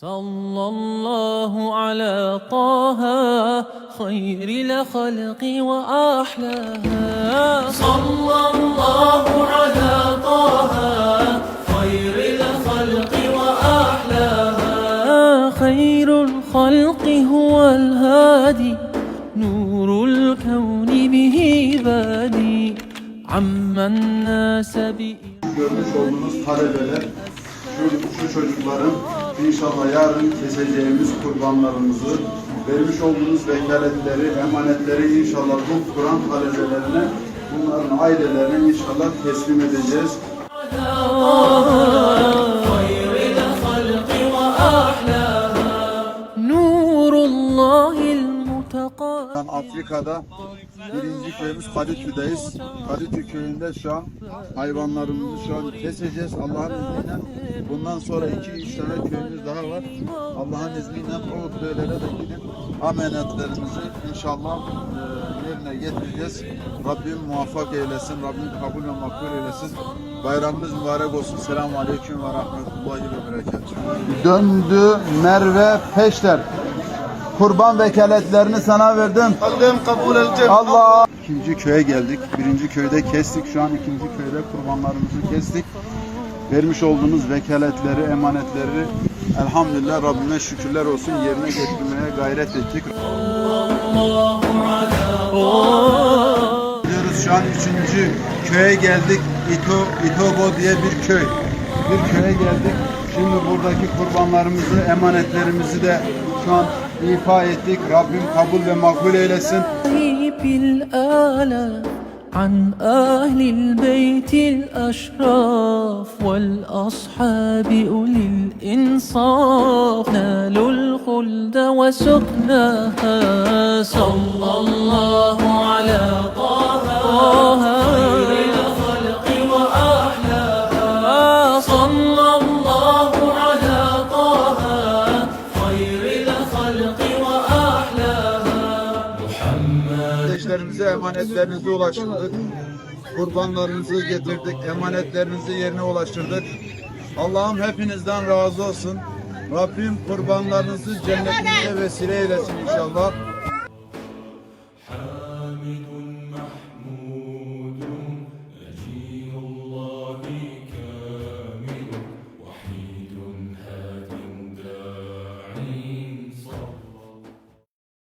صلى الله على طه خير الخلق وأحلاها. صلى الله على طه خير الخلق وأحلاها. خير الخلق هو الهادي نور الكون به بادي. عم الناس بإيمان. Görmüş olduğunuz talebeler, şu, şu çocukların İnşallah yarın keseceğimiz kurbanlarımızı, vermiş olduğunuz vekaletleri, emanetleri inşallah bu Kur'an talebelerine, bunların ailelerine inşallah teslim edeceğiz. Afrika'da birinci köyümüz Kaditü'deyiz. Kaditü köyünde şu an hayvanlarımızı şu an keseceğiz Allah'ın izniyle. Bundan sonra iki üç tane köyümüz daha var. Allah'ın izniyle o köylere de gidip amanetlerimizi inşallah e, yerine getireceğiz. Rabbim muvaffak eylesin, Rabbim kabul ve makbul eylesin. Bayramımız mübarek olsun. Selamun Aleyküm ve Rahmetullahi ve Berekatuhu. Döndü Merve Peşter. Kurban vekaletlerini sana verdim. Allah'ım kabul edeceğim. Allah. İkinci köye geldik. Birinci köyde kestik. Şu an ikinci köyde kurbanlarımızı kestik. Vermiş olduğunuz vekaletleri, emanetleri elhamdülillah Rabbime şükürler olsun yerine getirmeye gayret ettik. Diyoruz şu an üçüncü köye geldik. İto, İtobo diye bir köy. Bir köye geldik. Şimdi buradaki kurbanlarımızı, emanetlerimizi de şu an ifa ettik. Rabbim kabul ve makbul eylesin. عن أهل البيت الأشراف والأصحاب أولي الإنصاف نالوا الخلد وسكناها صلى الله على طه خير الخلق وأحلاها صلى Kardeşlerimize emanetlerinizi ulaştırdık. Kurbanlarınızı getirdik. Emanetlerinizi yerine ulaştırdık. Allah'ım hepinizden razı olsun. Rabbim kurbanlarınızı cennetinize vesile eylesin inşallah.